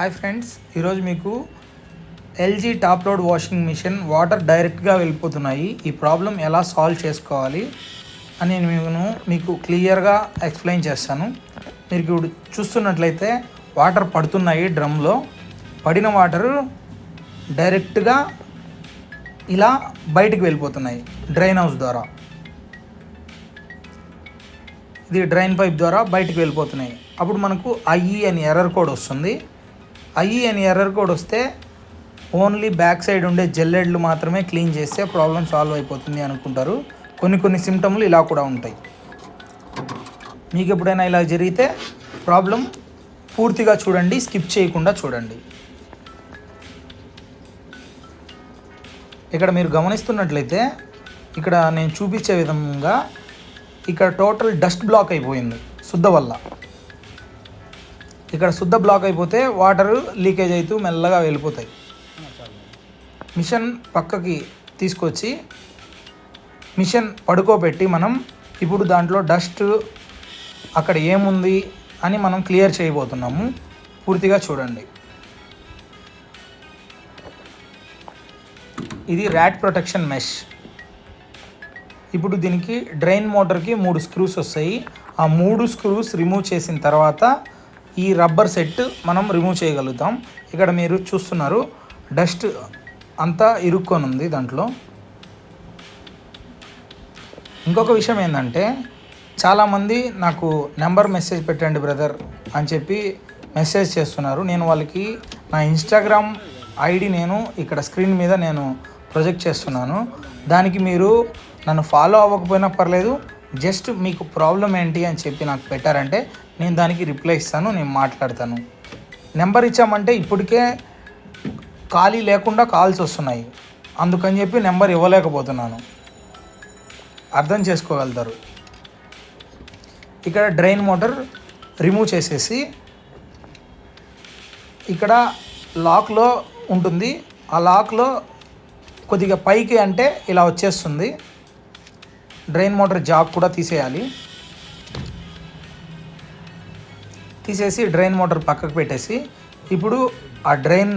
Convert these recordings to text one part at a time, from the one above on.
Hi friends ఈరోజు మీకు LG top load washing machine water డైరెక్ట్గా వెళ్ళిపోతున్నాయి. ఈ ప్రాబ్లం ఎలా సాల్వ్ చేసుకోవాలి అని నేను మీకు క్లియర్గా ఎక్స్ప్లెయిన్ చేస్తాను. మీరు ఇప్పుడు చూస్తున్నట్లయితే వాటర్ పడుతున్నాయి డ్రమ్లో. పడిన వాటర్ డైరెక్ట్గా ఇలా బయటికి వెళ్ళిపోతున్నాయి డ్రైన్ హౌస్ ద్వారా. ఇది డ్రైన్ పైప్ ద్వారా బయటికి వెళ్ళిపోతున్నాయి. అప్పుడు మనకు ఐఈ అని ఎర్రర్ కోడ్ వస్తుంది. అయ్యి అని ఎర్రర్ కోడ్ వస్తే ఓన్లీ బ్యాక్ సైడ్ ఉండే జెల్లెడ్లు మాత్రమే క్లీన్ చేస్తే ప్రాబ్లం సాల్వ్ అయిపోతుంది అనుకుంటారు. కొన్ని కొన్ని సిమ్టమ్లు ఇలా కూడా ఉంటాయి. మీకు ఎప్పుడైనా ఇలా జరిగితే ప్రాబ్లం పూర్తిగా చూడండి స్కిప్ చేయకుండా చూడండి. ఇక్కడ మీరు గమనిస్తున్నట్లయితే ఇక్కడ నేను చూపించే విధంగా ఇక్కడ టోటల్ డస్ట్ బ్లాక్ అయిపోయింది శుద్ధ వల్ల. ఇక్కడ శుద్ధ బ్లాక్ అయిపోతే వాటర్ లీకేజ్ అవుతూ మెల్లగా వెళ్ళిపోతాయి. మిషన్ పక్కకి తీసుకొచ్చి మిషన్ పడుకోబెట్టి మనం ఇప్పుడు దాంట్లో డస్ట్ అక్కడ ఏముంది అని మనం క్లియర్ చేయబోతున్నాము. పూర్తిగా చూడండి. ఇది ర్యాట్ ప్రొటెక్షన్ మెష్. ఇప్పుడు దీనికి డ్రైన్ మోటార్కి మూడు స్క్రూస్ వస్తాయి. ఆ మూడు స్క్రూస్ రిమూవ్ చేసిన తర్వాత ఈ రబ్బర్ సెట్ మనం రిమూవ్ చేయగలుగుతాం. ఇక్కడ మీరు చూస్తున్నారు డస్ట్ అంతా ఇరుక్కొని ఉంది దాంట్లో. ఇంకొక విషయం ఏంటంటే చాలామంది నాకు నెంబర్ మెసేజ్ పెట్టండి బ్రదర్ అని చెప్పి మెసేజ్ చేస్తున్నారు. నేను వాళ్ళకి నా ఇన్స్టాగ్రామ్ ఐడి నేను ఇక్కడ స్క్రీన్ మీద నేను ప్రొజెక్ట్ చేస్తున్నాను. దానికి మీరు నన్ను ఫాలో అవ్వకపోయినా పర్లేదు జస్ట్ మీకు ప్రాబ్లం ఏంటి అని చెప్పి నాకు పెట్టారంటే నేను దానికి రిప్లై ఇస్తాను నేను మాట్లాడతాను. నెంబర్ ఇచ్చామంటే ఇప్పటికే ఖాళీ లేకుండా కాల్స్ వస్తున్నాయి. అందుకని చెప్పి నెంబర్ ఇవ్వలేకపోతున్నాను. అర్థం చేసుకోగలుగుతారు. ఇక్కడ డ్రైన్ మోటార్ రిమూవ్ చేసేసి ఇక్కడ లాక్లో ఉంటుంది. ఆ లాక్లో కొద్దిగా పైకి అంటే ఇలా వచ్చేస్తుంది. డ్రైన్ మోటార్ జాక్ కూడా తీసేయాలి. తీసేసి డ్రైన్ మోటార్ పక్కకు పెట్టేసి ఇప్పుడు ఆ డ్రైన్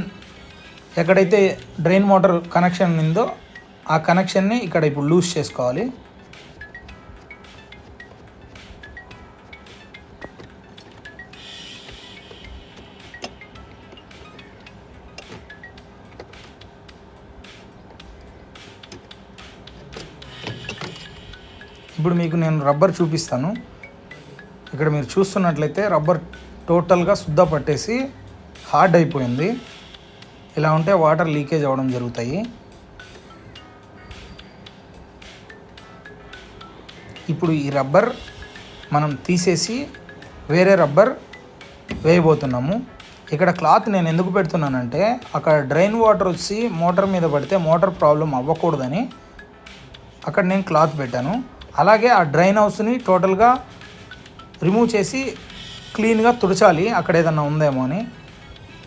ఎక్కడైతే డ్రైన్ మోటార్ కనెక్షన్ ఉందో ఆ కనెక్షన్ని ఇక్కడ ఇప్పుడు లూజ్ చేసుకోవాలి. ఇప్పుడు మీకు నేను రబ్బర్ చూపిస్తాను. ఇక్కడ మీరు చూస్తున్నట్లయితే రబ్బర్ టోటల్గా శుద్ధ పట్టేసి హార్డ్ అయిపోయింది. ఇలా ఉంటే వాటర్ లీకేజ్ అవ్వడం జరుగుతాయి. ఇప్పుడు ఈ రబ్బర్ మనం తీసేసి వేరే రబ్బర్ వేయబోతున్నాము. ఇక్కడ క్లాత్ నేను ఎందుకు పెడుతున్నానంటే అక్కడ డ్రైన్ వాటర్ వచ్చి మోటార్ మీద పడితే మోటార్ ప్రాబ్లం అవ్వకూడదని. అక్కడ నేను క్లాత్ పెట్టాను. అలాగే ఆ డ్రైన్ హౌస్ని టోటల్గా రిమూవ్ చేసి క్లీన్గా తుడచాలి. అక్కడ ఏదన్నా ఉందేమో అని.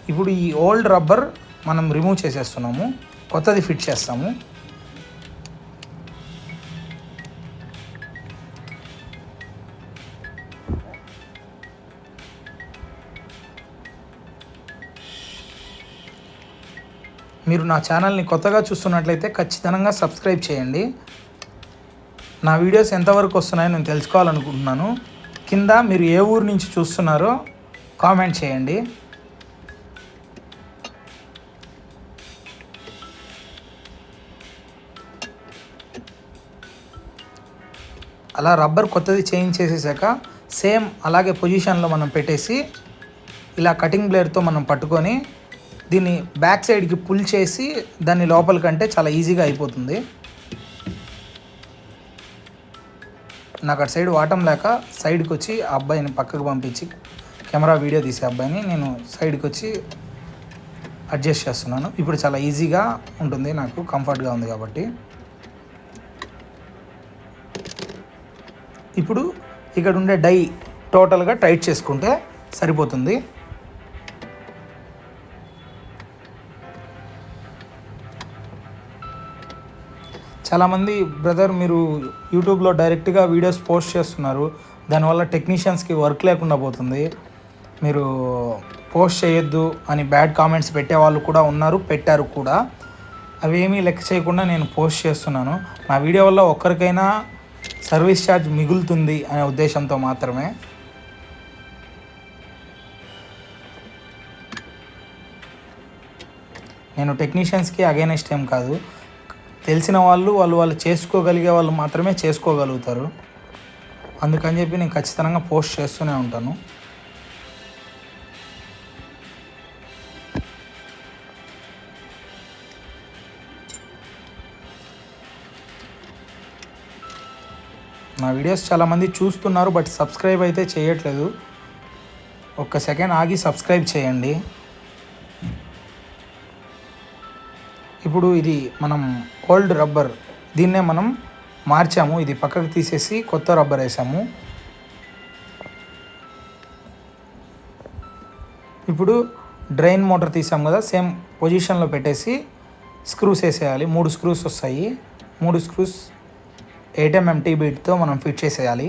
ఇప్పుడు ఈ ఓల్డ్ రబ్బర్ మనం రిమూవ్ చేసేస్తున్నాము. కొత్తది ఫిట్ చేస్తాము. మీరు నా ఛానల్ని కొత్తగా చూస్తున్నట్లయితే ఖచ్చితంగా సబ్స్క్రైబ్ చేయండి. నా వీడియోస్ ఎంతవరకు వస్తున్నాయో నేను తెలుసుకోవాలనుకుంటున్నాను. కింద మీరు ఏ ఊరు నుంచి చూస్తున్నారో కామెంట్ చేయండి. అలా రబ్బర్ కొత్తది చేంజ్ చేసేసాక సేమ్ అలాగే పొజిషన్లో మనం పెట్టేసి ఇలా కటింగ్ బ్లేడ్తో మనం పట్టుకొని దీన్ని బ్యాక్ సైడ్కి పుల్ చేసి దాన్ని లోపలికంటే చాలా ఈజీగా అయిపోతుంది. నాకు అటు సైడ్ వాటం లేక సైడ్కి వచ్చి ఆ అబ్బాయిని పక్కకు పంపించి కెమెరా వీడియో తీసే అబ్బాయిని నేను సైడ్కి వచ్చి అడ్జస్ట్ చేస్తున్నాను. ఇప్పుడు చాలా ఈజీగా ఉంటుంది నాకు కంఫర్ట్గా ఉంది కాబట్టి. ఇప్పుడు ఇక్కడ ఉండే డై టోటల్గా టైట్ చేసుకుంటే సరిపోతుంది. చాలామంది బ్రదర్ మీరు యూట్యూబ్లో డైరెక్ట్గా వీడియోస్ పోస్ట్ చేస్తున్నారు. దానివల్ల టెక్నీషియన్స్కి వర్క్ లేకుండా పోతుంది. మీరు పోస్ట్ చేయొద్దు అని బ్యాడ్ కామెంట్స్ పెట్టే వాళ్ళు కూడా ఉన్నారు పెట్టారు కూడా. అవేమీ లెక్క చేయకుండా నేను పోస్ట్ చేస్తున్నాను. నా వీడియో వల్ల ఒక్కరికైనా సర్వీస్ ఛార్జ్ మిగులుతుంది అనే ఉద్దేశంతో మాత్రమే. నేను టెక్నీషియన్స్కి అగైనెస్ట్ ఏం కాదు. తెలిసిన వాళ్ళు వాళ్ళు వాళ్ళు చేసుకోగలిగే వాళ్ళు మాత్రమే చేసుకోగలుగుతారు. అందుకని చెప్పి నేను ఖచ్చితంగా పోస్ట్ చేస్తూనే ఉంటాను. నా వీడియోస్ చాలామంది చూస్తున్నారు బట్ సబ్స్క్రైబ్ అయితే చేయట్లేదు. ఒక్క సెకండ్ ఆగి సబ్స్క్రైబ్ చేయండి. ఇప్పుడు ఇది మనం ఓల్డ్ రబ్బర్ దీన్నే మనం మార్చాము. ఇది పక్కకు తీసేసి కొత్త రబ్బర్ వేసాము. ఇప్పుడు డ్రైన్ మోటార్ తీసాం కదా సేమ్ పొజిషన్లో పెట్టేసి స్క్రూస్ వేసేయాలి. మూడు స్క్రూస్ వస్తాయి. మూడు స్క్రూస్ ఎయిట్ ఎంఎం టీ బీట్తో మనం ఫిట్ చేసేయాలి.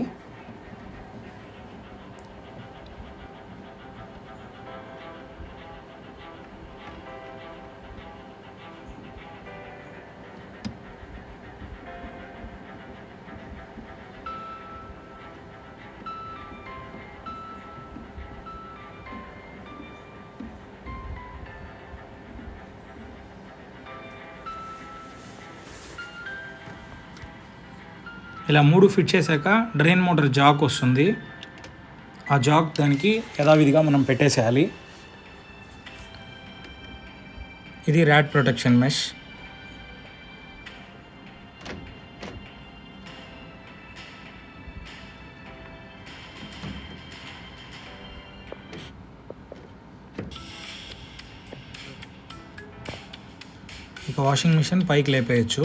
ఇలా మూడు ఫిట్ చేశాక డ్రైన్ మోటార్ జాక్ వస్తుంది. ఆ జాక్ దానికి యథావిధిగా మనం పెట్టేసేయాలి. ఇది ర్యాట్ ప్రొటెక్షన్ మెష్ ఇక వాషింగ్ మిషన్ పైకి లేపేయచ్చు.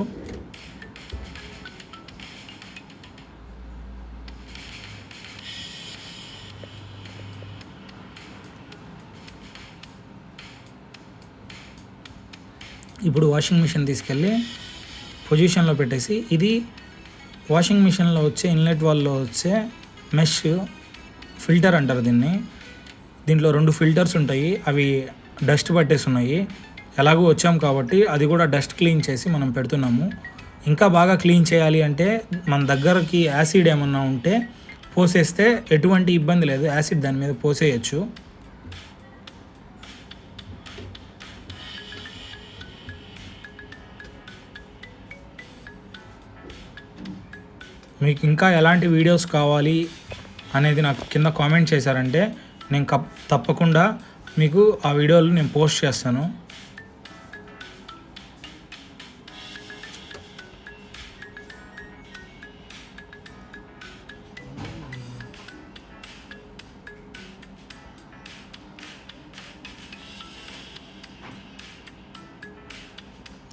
ఇప్పుడు వాషింగ్ మిషన్ తీసుకెళ్ళి పొజిషన్లో పెట్టేసి ఇది వాషింగ్ మిషన్లో వచ్చే ఇన్లెట్ వాల్లో వచ్చే మెష్ ఫిల్టర్ అంటారు దీన్ని. దీంట్లో రెండు ఫిల్టర్స్ ఉంటాయి. అవి డస్ట్ పట్టేసి ఉన్నాయి. ఎలాగో వచ్చాం కాబట్టి అది కూడా డస్ట్ క్లీన్ చేసి మనం పెడుతున్నాము. ఇంకా బాగా క్లీన్ చేయాలి అంటే మన దగ్గరకి యాసిడ్ ఏమన్నా ఉంటే పోసేస్తే ఎటువంటి ఇబ్బంది లేదు. యాసిడ్ దాని మీద పోసేయచ్చు. మీకు ఇంకా ఎలాంటి వీడియోస్ కావాలి అనేది నాకు కింద కామెంట్ చేశారంటే నేను కప్ తప్పకుండా మీకు ఆ వీడియోలు నేను పోస్ట్ చేస్తాను.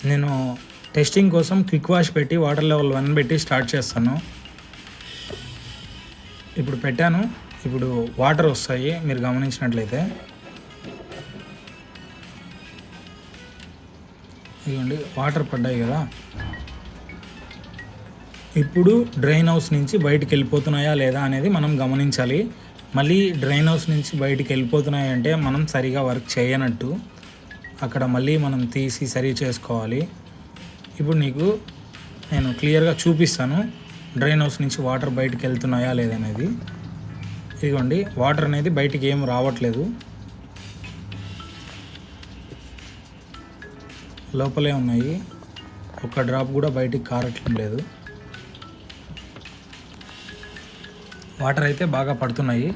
నేను టెస్టింగ్ కోసం క్విక్ వాష్ పెట్టి వాటర్ లెవెల్ వన్ పెట్టి స్టార్ట్ చేస్తాను. పెట్టాను. ఇప్పుడు వాటర్ వస్తాయి మీరు గమనించినట్లయితే. ఇదిగోండి వాటర్ పడ్డాయి కదా. ఇప్పుడు డ్రైన్ హౌస్ నుంచి బయటికి వెళ్ళిపోతున్నాయా లేదా అనేది మనం గమనించాలి. మళ్ళీ డ్రైన్ హౌస్ నుంచి బయటికి వెళ్ళిపోతున్నాయి అంటే మనం సరిగా వర్క్ చేయనట్టు. అక్కడ మళ్ళీ మనం తీసి సరి చేసుకోవాలి. ఇప్పుడు నీకు నేను క్లియర్గా చూపిస్తాను డ్రైన్ హౌస్ నుంచి వాటర్ బయటికి వెళ్తున్నాయా లేదనేది ఇదిగోండి వాటర్ అనేది బయటికి ఏం రావట్లేదు. లోపలే ఉన్నాయి. ఒక్క డ్రాప్ కూడా బయటికి కారట్లం లేదు. వాటర్ అయితే బాగా పడుతున్నాయి.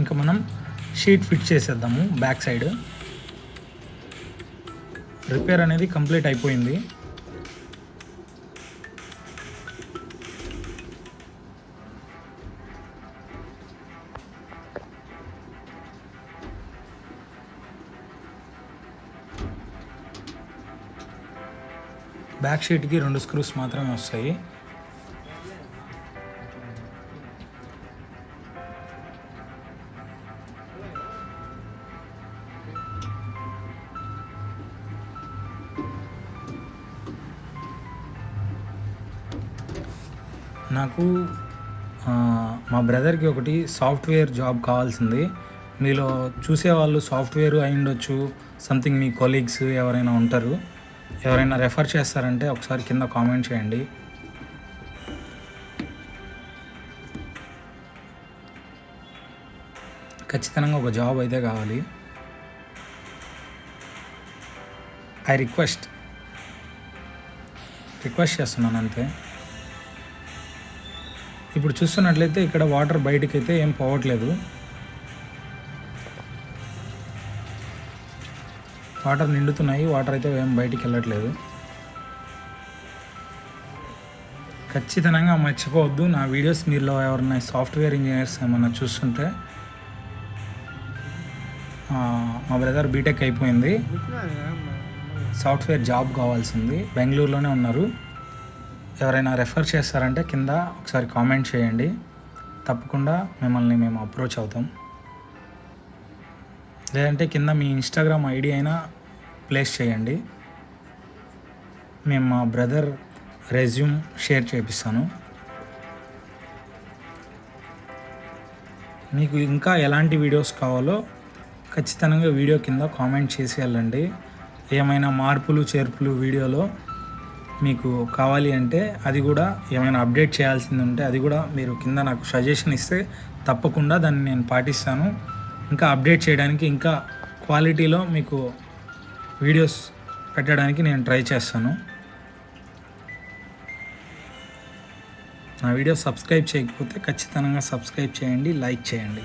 ఇంకా మనం షీట్ ఫిట్ చేసేద్దాము బ్యాక్ సైడ్ రిపేర్ అనేది కంప్లీట్ అయిపోయింది. బ్యాక్ షీట్కి రెండు స్క్రూస్ మాత్రమే వస్తాయి. నాకు మా బ్రదర్కి ఒకటి సాఫ్ట్వేర్ జాబ్ కావాల్సింది. మీలో చూసేవాళ్ళు సాఫ్ట్వేర్ అయి ఉండొచ్చు సంథింగ్ మీ కొలీగ్స్ ఎవరైనా ఉంటారు. ఎవరైనా రెఫర్ చేస్తారంటే ఒకసారి కింద కామెంట్ చేయండి. ఖచ్చితంగా ఒక జాబ్ అయితే కావాలి. ఐ రిక్వెస్ట్ రిక్వెస్ట్ చేస్తున్నాను అంతే. ఇప్పుడు చూస్తున్నట్లయితే ఇక్కడ వాటర్ బయటకైతే అయితే ఏం పోవట్లేదు. వాటర్ నిండుతున్నాయి వాటర్ అయితే ఏం బయటికి వెళ్ళట్లేదు. ఖచ్చితంగా మర్చిపోవద్దు నా వీడియోస్ మీరులో ఎవరైనా సాఫ్ట్వేర్ ఇంజనీర్స్ ఏమన్నా చూస్తుంటే మా బ్రదర్ బీటెక్ అయిపోయింది. సాఫ్ట్వేర్ జాబ్ కావాల్సింది బెంగళూరులోనే ఉన్నారు. ఎవరైనా రెఫర్ చేస్తారంటే కింద ఒకసారి కామెంట్ చేయండి. తప్పకుండా మిమ్మల్ని మేము అప్రోచ్ అవుతాం. లేదంటే కింద మీ ఇన్స్టాగ్రామ్ ఐడి అయినా ప్లేస్ చేయండి. మేము మా బ్రదర్ రెజ్యూమ్ షేర్ చేపిస్తాను. మీకు ఇంకా ఎలాంటి వీడియోస్ కావాలో ఖచ్చితంగా వీడియో కింద కామెంట్ చేసి వెళ్ళండి. ఏమైనా మార్పులు చేర్పులు వీడియోలో మీకు కావాలి అంటే అది కూడా ఏమైనా అప్డేట్ చేయాల్సింది ఉంటే అది కూడా మీరు కింద నాకు సజెషన్ ఇస్తే తప్పకుండా దాన్ని నేను పాటిస్తాను. ఇంకా అప్డేట్ చేయడానికి ఇంకా క్వాలిటీలో మీకు వీడియోస్ పెట్టడానికి నేను ట్రై చేస్తాను. నా వీడియో సబ్స్క్రైబ్ చేయకపోతే ఖచ్చితంగా సబ్స్క్రైబ్ చేయండి లైక్ చేయండి.